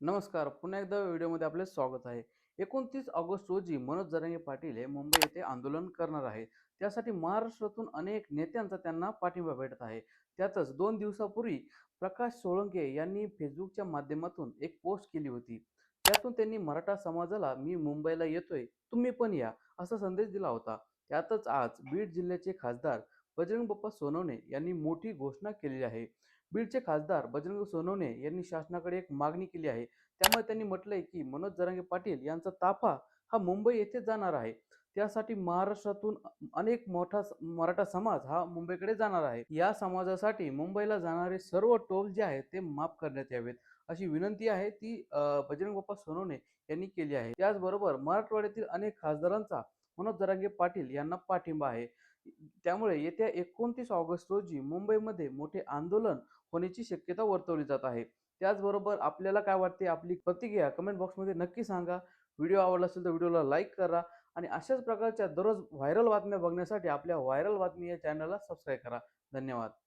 नमस्कार. पुन्हा एकदा व्हिडिओमध्ये आपले स्वागत आहे. एकोणतीस ऑगस्ट रोजी मनोज जरांगे पाटील हे मुंबई येथे आंदोलन करणार आहे त्यासाठी महाराष्ट्रातून अनेक नेत्यांचा त्यांना पाठिंबा भेटत आहे. त्यातच दोन दिवसापूर्वी प्रकाश सोळंके यांनी फेसबुकच्या माध्यमातून एक पोस्ट केली होती. त्यातून त्यांनी मराठा समाजाला मी मुंबईला येतोय तुम्ही पण या असा संदेश दिला होता. त्यातच आज बीड जिल्ह्याचे खासदार बजरंग बाप्पा सोनवणे यांनी मोठी घोषणा केलेली आहे. बीडचे खासदार बजरंग सोनवणे यांनी शासनाकडे एक मागणी केली आहे. त्यामुळे त्यांनी म्हटलंय की मनोज जरांगे पाटील यांचा ताफा हा मुंबई येथे जाणार आहे. त्यासाठी महाराष्ट्रातून अनेक मोठा मराठा समाज हा मुंबईकडे जाणार आहे. या समाजासाठी मुंबईला जाणारे सर्व टोल जे आहेत ते माफ करण्यात यावेत. अशी विनंती आहे ती बजरंग बाप्पा सोनवणे यांनी केली आहे. त्याचबरोबर मराठवाड्यातील अनेक खासदारांचा मनोज जरांगे पाटील यांना पाठिंबा आहे. त्यामुळे येत्या एकोणतीस ऑगस्ट रोजी मुंबईमध्ये मोठे आंदोलन होण्याची शक्यता वर्तवली जात आहे. त्याचबरोबर आपल्याला काय वाटते आपली प्रतिक्रिया कमेंट बॉक्समध्ये नक्की सांगा. व्हिडिओ आवडला असेल तर व्हिडिओला लाईक करा आणि अशाच प्रकारच्या दररोज व्हायरल बातम्या बघण्यासाठी आपल्या व्हायरल बातमी या चॅनलला सबस्क्राईब करा. धन्यवाद.